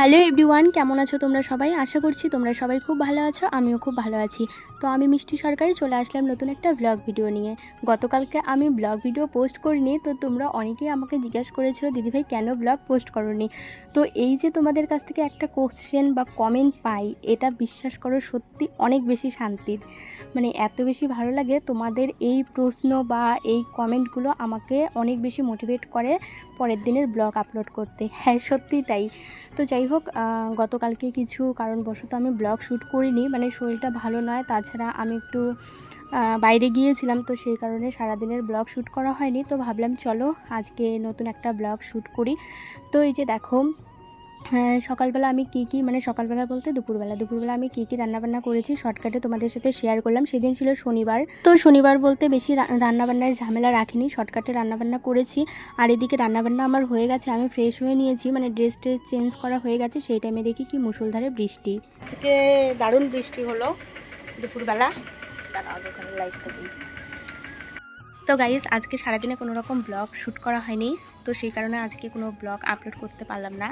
Hello everyone, কেমন আছো তোমরা সবাই? আশা করছি তোমরা সবাই খুব ভালো আছো, আমিও খুব ভালো আছি। তো আমি মিষ্টি সরকারে চলে আসলাম নতুন একটা ব্লগ ভিডিও নিয়ে। গতকালকে আমি ব্লগ ভিডিও পোস্ট করিনি, তো তোমরা অনেকেই আমাকে জিজ্ঞাসা করেছ দিদিভাই কেন ব্লগ পোস্ট করনি? তো এই যে তোমাদের কাছ থেকে একটা কোশ্চেন বা কমেন্ট পাই, এটা বিশ্বাস করো সত্যি অনেক বেশি শান্তির। মানে এত বেশি ভালো লাগে, তোমাদের এই প্রশ্ন বা এই কমেন্টগুলো আমাকে অনেক বেশি মোটিভেট করে। পরের দিনের ব্লগ আপলোড করতে। হ্যাঁ সত্যি তাই। তো যাই হোক গতকালকে কিছু কারণবশত আমি ব্লগ শ্যুট করিনি মানে শরীরটা ভালো নয়। তাছাড়া আমি একটু বাইরে গিয়েছিলাম, তো সেই কারণে সারাদিনের ব্লগ শ্যুট করা হয়নি। তো ভাবলাম, চলো আজকে নতুন একটা ব্লগ শ্যুট করি। তো এই যে দেখো সকালবেলা আমি কী কী মানে সকালবেলা বলতে দুপুরবেলা দুপুরবেলা আমি কী কী রান্নাবান্না করেছি শর্টকাটে তোমাদের সাথে শেয়ার করলাম। সেদিন ছিল শনিবার। তো শনিবার বলতে বেশি রান্নাবান্নার ঝামেলা রাখিনি শর্টকাটে রান্নাবান্না করেছি। আর এদিকে রান্নাবান্না আমার হয়ে গেছে, আমি ফ্রেশ হয়ে নিয়েছি মানে ড্রেস ট্রেস চেঞ্জ করা হয়ে গেছে, সেই টাইমে দেখি কি মুসুলধারে বৃষ্টি। আজকে দারুণ বৃষ্টি হলো দুপুরবেলা। দিই। তো গাইজ আজকে সারাদিনে কোনো রকম ব্লগ শ্যুট করা হয়নি, তো সেই কারণে আজকে কোনো ব্লগ আপলোড করতে পারলাম না।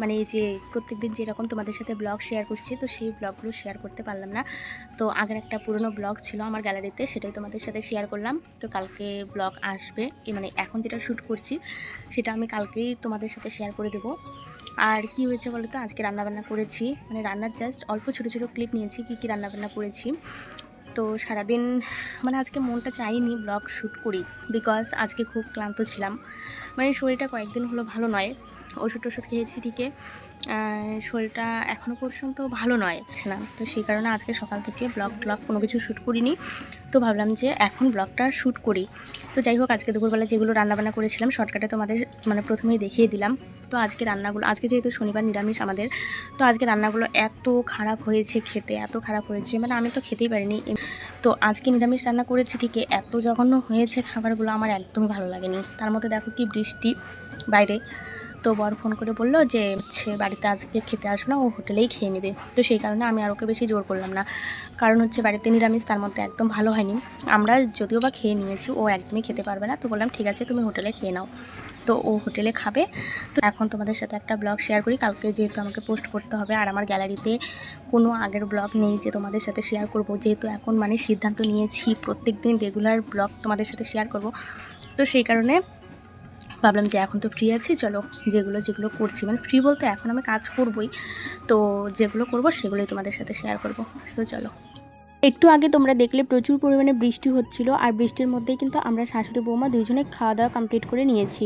মানে এই যে প্রত্যেকদিন যেরকম তোমাদের সাথে ব্লগ শেয়ার করছি, তো সেই ব্লগগুলো শেয়ার করতে পারলাম না। তো আগের একটা পুরনো ব্লগ ছিল আমার গ্যালারিতে সেটাই তোমাদের সাথে শেয়ার করলাম। তো কালকে ব্লগ আসবে মানে এখন যেটা শ্যুট করছি, সেটা আমি কালকেই তোমাদের সাথে শেয়ার করে দেবো। আর কি হয়েছে বলো তো আজকে রান্নাবান্না করেছি মানে রান্নার জাস্ট অল্প ছোটো ছোটো ক্লিপ নিয়েছি, কী কী রান্নাবান্না করেছি। তো সারাদিন মানে আজকে মনটা চাইনি ব্লগ শ্যুট করি বিকজ আজকে খুব ক্লান্ত ছিলাম। মানে শরীরটা কয়েকদিন হলো ভালো নয়। ওষুধ টষুধ খেয়েছি ঠিকই। শরীরটা এখনও পর্যন্ত ভালো নয়। ছিলাম তো সেই কারণে আজকে সকাল থেকে ব্লগ ব্লগ কোনো কিছু শ্যুট করিনি। তো ভাবলাম যে এখন ব্লগটা শ্যুট করি। তো যাই হোক আজকে দুপুরবেলা যেগুলো রান্নাবান্না করেছিলাম শর্টকাটে তোমাদের মানে প্রথমেই দেখিয়ে দিলাম। তো আজকে রান্নাগুলো আজকে যেহেতু শনিবার নিরামিষ আমাদের তো আজকে রান্নাগুলো এত খারাপ হয়েছে খেতে এত খারাপ হয়েছে। মানে আমি তো খেতেই পারিনি। তো আজকে নিরামিষ রান্না করেছি ঠিকই এত জঘন্য হয়েছে খাবারগুলো আমার একদমই ভালো লাগেনি। তার মধ্যে দেখো কি বৃষ্টি বাইরে। তো বর ফোন করে বলল যে হচ্ছে বাড়িতে আজকে খেতে আসবে না, ও হোটেলেই খেয়ে নেবে। তো সেই কারণে আমি আর ওকে বেশি জোর করলাম না। কারণ হচ্ছে বাড়িতে নিরামিষ, তার মধ্যে একদম ভালো হয়নি। আমরা যদিও বা খেয়ে নিয়েছি, ও একদমই খেতে পারবে না। তো বললাম, ঠিক আছে, তুমি হোটেলে খেয়ে নাও। তো ও হোটেলে খাবে। তো এখন তোমাদের সাথে একটা ব্লগ শেয়ার করি। কালকে যেহেতু আমাকে পোস্ট করতে হবে, আর আমার গ্যালারিতে কোনো আগের ব্লগ নেই যে তোমাদের সাথে শেয়ার করব। যেহেতু এখন মানে সিদ্ধান্ত নিয়েছি প্রত্যেক দিন রেগুলার ব্লগ তোমাদের সাথে শেয়ার করব। তো সেই কারণে ভাবলাম যে এখন তো ফ্রি আছি, চলো যেগুলো যেগুলো করছি। মানে ফ্রি বলতে এখন আমি কাজ করবই, তো যেগুলো করব সেগুলোই তোমাদের সাথে শেয়ার করব। তো চলো। একটু আগে তোমরা দেখলে প্রচুর পরিমাণে বৃষ্টি হচ্ছিল, আর বৃষ্টির মধ্যেই কিন্তু আমরা শাশুড়ি বৌমা দুইজনে খাওয়া দাওয়া কমপ্লিট করে নিয়েছি।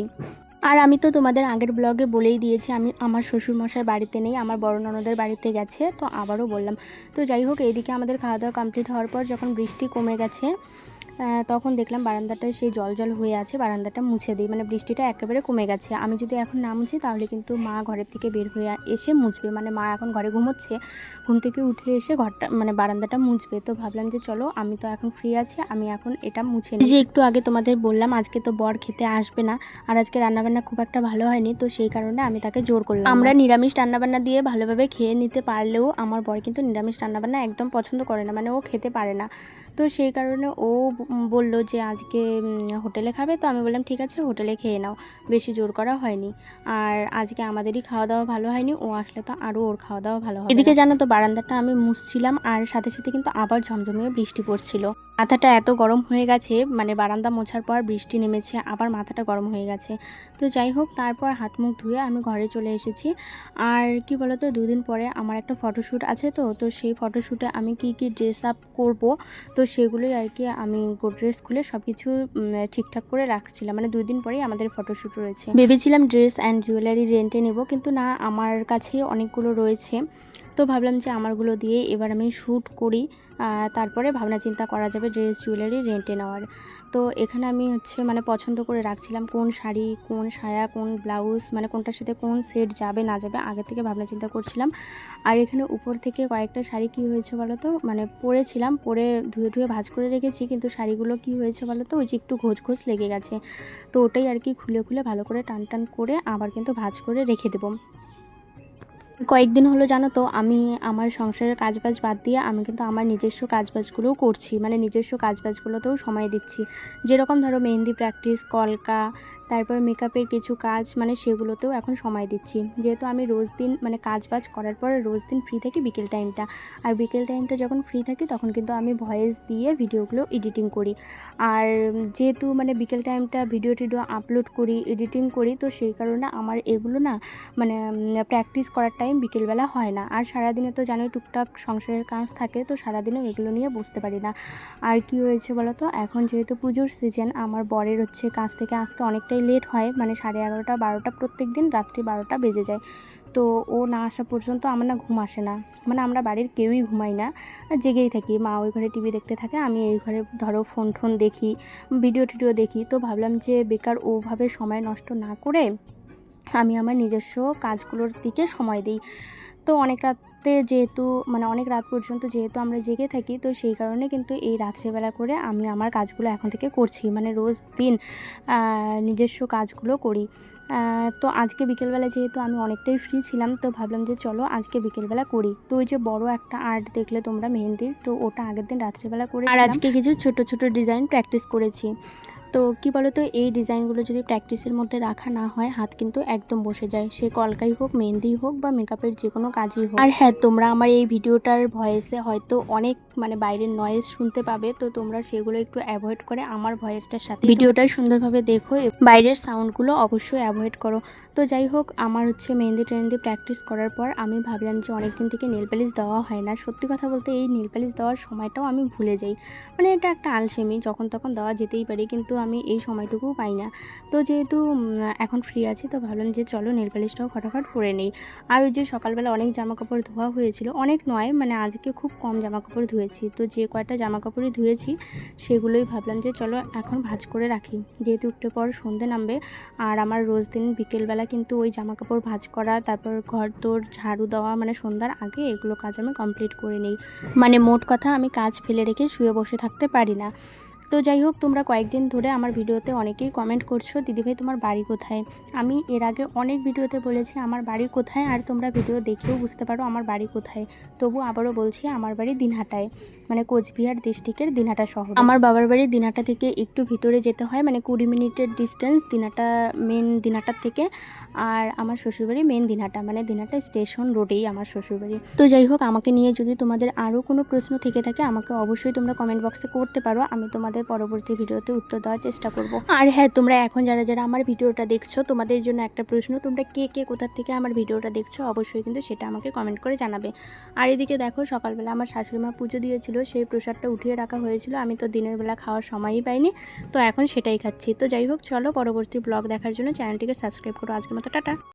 আর আমি তো তোমাদের আগের ব্লগে বলেই দিয়েছি, আমি, আমার শ্বশুরমশাই বাড়িতে নেই, আমার বড় ননদের বাড়িতে গেছে, তো আবারও বললাম। তো যাই হোক, এইদিকে আমাদের খাওয়া দাওয়া কমপ্লিট হওয়ার পর যখন বৃষ্টি কমে গেছে তখন দেখলাম বারান্দাটায় সেই জল জল হয়ে আছে, বারান্দাটা মুছে দিই মানে বৃষ্টিটা একেবারে কমে গেছে। আমি যদি এখন না মুছি, তাহলে কিন্তু মা ঘরের থেকে বের হয়ে এসে মুছবে। মানে মা এখন ঘরে ঘুমোচ্ছে, ঘুম থেকে উঠে এসে ঘরটা মানে বারান্দাটা মুছবে। তো ভাবলাম যে চলো, আমি তো এখন ফ্রি আছি, আমি এখন এটা মুছে নিই। যে একটু আগে তোমাদের বললাম, আজকে তো বর খেতে আসবে না, আর আজকে রান্নাবান্না খুব একটা ভালো হয়নি, তো সেই কারণে আমি তাকে জোর করলাম। আমরা নিরামিষ রান্নাবান্না দিয়ে ভালোভাবে খেয়ে নিতে পারলেও, আমার বর কিন্তু নিরামিষ রান্নাবান্না একদম পছন্দ করে না মানে ও খেতে পারে না। তো সেই কারণে ও বলল যে আজকে হোটেলে খাবে। তো আমি বললাম, ঠিক আছে, হোটেলে খেয়ে নাও। বেশি জোর করা হয়নি। আর আজকে আমাদেরই খাওয়া দাওয়া ভালো হয়নি। ও আসলে তো আরও ওর খাওয়া দাওয়া ভালো হয় এদিকে জানো তো, বারান্দাটা আমি মুছছিলাম। আর সাথে সাথে কিন্তু আবার ঝমঝমিয়ে বৃষ্টি পড়ছিল। মাথাটা এত গরম হয়ে গেছে মানে বারান্দা মোছার পর বৃষ্টি নেমেছে, আবার মাথাটা গরম হয়ে গেছে। তো যাই হোক, তারপর হাত মুখ ধুয়ে আমি ঘরে চলে এসেছি। আর কি বলতো, দুদিন পরে আমার একটা ফটোশ্যুট আছে তো তো সেই ফটোশ্যুটে আমি কি কি ড্রেস আপ করব, তো সেগুলোই আর কি আমি গোড্রেস খুলে সব কিছু ঠিকঠাক করে রাখছিলাম। মানে দুই দিন পরেই আমাদের ফটোশ্যুট রয়েছে। ভেবেছিলাম ড্রেস অ্যান্ড জুয়েলারি রেন্টে নেব, কিন্তু না, আমার কাছে অনেকগুলো রয়েছে। তো ভাবলাম যে আমারগুলো দিয়ে এবার আমি শ্যুট করি তারপরে ভাবনা চিন্তা করা যাবে ড্রেস জুয়েলারি রেন্টে নেওয়ার। তো এখানে আমি হচ্ছে মানে পছন্দ করে রাখছিলাম কোন শাড়ি, কোন সায়া, কোন ব্লাউজ মানে কোনটার সাথে কোন সেট যাবে, না যাবে, আগে থেকে ভাবনা চিন্তা করছিলাম। আর এখানে উপর থেকে কয়েকটা শাড়ি কী হয়েছে বলো তো মানে পরেছিলাম, পরে ধুয়ে ধুয়ে ভাজ করে রেখেছি, কিন্তু শাড়িগুলো কি হয়েছে বলো তো ওই যে একটু ঘোষ ঘোষ লেগে গেছে। তো ওটাই আর কি খুলে খুলে ভালো করে টান টান করে আবার কিন্তু ভাঁজ করে রেখে দেবো। কয়েকদিন হলো জানো তো, আমি আমার সংসারের কাজবাজ বাদ দিয়ে আমি কিন্তু আমার নিজস্ব কাজবাজগুলোও করছি মানে নিজস্ব কাজবাজগুলোতেও সময় দিচ্ছি। যেরকম ধরো মেহেন্দি প্র্যাকটিস কলকা, তারপর মেকআপের কিছু কাজ মানে সেগুলোতেও এখন সময় দিচ্ছি। যেহেতু আমি রোজ দিন মানে কাজবাজ করার পরে রোজ দিন ফ্রি থাকি বিকেল টাইমটা আর বিকেল টাইমটা যখন ফ্রি থাকি, তখন কিন্তু আমি ভয়েস দিয়ে ভিডিওগুলো এডিটিং করি। আর যেহেতু মানে বিকেল টাইমটা ভিডিও টিডিও আপলোড করি এডিটিং করি, তো সেই কারণে আমার এগুলো না মানে প্র্যাকটিস করার টাইম বিকেলবেলা হয় না। আর সারাদিনে তো জানোই টুকটাক সংসারের কাজ থাকে, তো সারাদিনেও এগুলো নিয়ে বসতে পারি না। আর কি হয়েছে বলো তো এখন যেহেতু পুজোর সিজন আমার বরের হচ্ছে কাজ থেকে আসতে অনেকটাই লেট হয় মানে সাড়ে এগারোটা, বারোটা প্রত্যেক দিন রাত্রি বারোটা বেজে যায়। তো ও না আসা পর্যন্ত আমার না ঘুম আসে না। মানে আমরা বাড়ির কেউই ঘুমাই না জেগেই থাকি। মা ওই ঘরে টিভি দেখতে থাকে, আমি এই ঘরে ধরো ফোন টোন দেখি ভিডিও টিডিও দেখি। তো ভাবলাম যে বেকার ওভাবে সময় নষ্ট না করে আমি আমার নিজস্ব কাজগুলোর দিকে সময় দিই। তো অনেক রাতে যেহেতু মানে অনেক রাত পর্যন্ত যেহেতু আমরা জেগে থাকি, তো সেই কারণে কিন্তু এই রাত্রেবেলা করে আমি আমার কাজগুলো এখন থেকে করছি। মানে রোজ দিন নিজস্ব কাজগুলো করি। তো আজকে বিকেলবেলা যেহেতু আমি অনেকটাই ফ্রি ছিলাম, তো ভাবলাম যে চলো আজকে বিকেলবেলা করি। তো ওই যে বড় একটা আর্ট দেখলে তোমরা মেহেন্দির, তো ওটা আগের দিন রাত্রেবেলা করে আর আজকে কিছু ছোট ছোট ডিজাইন প্র্যাকটিস করেছি। তো কি বলো তো এই ডিজাইনগুলো যদি প্র্যাকটিসের মধ্যে রাখা না হয়, হাত কিন্তু একদম বসে যায়। সে কলকাই হোক, মেহেন্দি হোক বা মেকআপের যে কোনো কাজই হোক। আর হ্যাঁ তোমরা আমার এই ভিডিওটার ভয়েসে হয়তো অনেক মানে বাইরের নয়েজ শুনতে পাবে, তো তোমরা সেগুলো একটু অ্যাভয়েড করে আমার ভয়েসটার সাথে ভিডিওটা সুন্দরভাবে দেখো বাইরের সাউন্ডগুলো অবশ্যই অ্যাভয়েড করো। তো যাই হোক, আমার হচ্ছে মেহেন্দি টেহেন্দি প্র্যাকটিস করার পর আমি ভাবলাম যে অনেক দিন থেকে নেল পালিশ দেওয়া হয় না। সত্যি কথা বলতে এই নেল দেওয়ার সময়টাও আমি ভুলে যাই। মানে এটা একটা আলসেমি, যখন তখন দেওয়া যেতেই পারে, কিন্তু আমি এই সময়টুকুও পাই না। তো যেহেতু এখন ফ্রি আছি, তো ভাবলাম যে চলো নেল পালিশটাও ফটাফট করে নেই। আর ওই যে সকালবেলা অনেক জামা কাপড় ধোয়া হয়েছিল, অনেক নয় মানে আজকে খুব কম জামা কাপড় ধুয়েছি। তো যে কয়টা জামা কাপড়ই ধুয়েছি, সেগুলোই ভাবলাম যে চলো এখন ভাঁজ করে রাখি। যেহেতু একটু পর সন্ধে নামবে, আর আমার রোজ দিন বিকেলবেলা কিন্তু ওই জামা কাপড় ভাঁজ করা, তারপর ঘর তোর ঝাড়ু দেওয়া মানে সন্ধ্যার আগে এগুলো কাজ আমি কমপ্লিট করে নিই। মানে মোট কথা আমি কাজ ফেলে রেখে শুয়ে বসে থাকতে পারি না। তো যাই হোক, তোমরা কয়েকদিন ধরে আমার ভিডিওতে অনেকেই কমেন্ট করছ, দিদিভাই তোমার বাড়ি কোথায়? আমি এর আগে অনেক ভিডিওতে বলেছি আমার বাড়ি কোথায় আর তোমরা ভিডিও দেখেও বুঝতে পারো আমার বাড়ি কোথায়। তবু আবারও বলছি আমার বাড়ি দিনহাটায় মানে কোচবিহার ডিস্ট্রিক্টের দিনহাটা শহর। আমার বাবার বাড়ি দিনহাটা থেকে একটু ভিতরে যেতে হয় মানে কুড়ি মিনিটের ডিস্টেন্স দিনহাটা মেন দিনহাটার থেকে আর আমার শ্বশুরবাড়ি মেন দিনহাটা মানে দিনহাটা স্টেশন রোডেই আমার শ্বশুরবাড়ি। তো যাই হোক, আমাকে নিয়ে যদি তোমাদের আরও কোনো প্রশ্ন থেকে থাকে, আমাকে অবশ্যই তোমরা কমেন্ট বক্সে করতে পারো, আমি তোমাদের পরবর্তী ভিডিওতে উত্তর দেওয়ার চেষ্টা করব। আর হ্যাঁ তোমরা এখন যারা যারা আমার ভিডিওটা দেখছ, তোমাদের জন্য একটা প্রশ্ন, তোমরা কে কে কোথা থেকে আমার ভিডিওটা দেখছ, অবশ্যই কিন্তু সেটা আমাকে কমেন্ট করে জানাবে। আর এদিকে দেখো, সকালবেলা আমার শাশুড়ি মা পুজো দিয়েছিল, সেই প্রসাদটা উঠিয়ে রাখা হয়েছিল। আমি তো দিনের বেলা খাওয়ার সময়ই পাইনি, তো এখন সেটাই খাচ্ছি। তো যাই হোক, চলো পরবর্তী ব্লগ দেখার জন্য চ্যানেলটিকে সাবস্ক্রাইব করো। আজকের মতো, টাটা।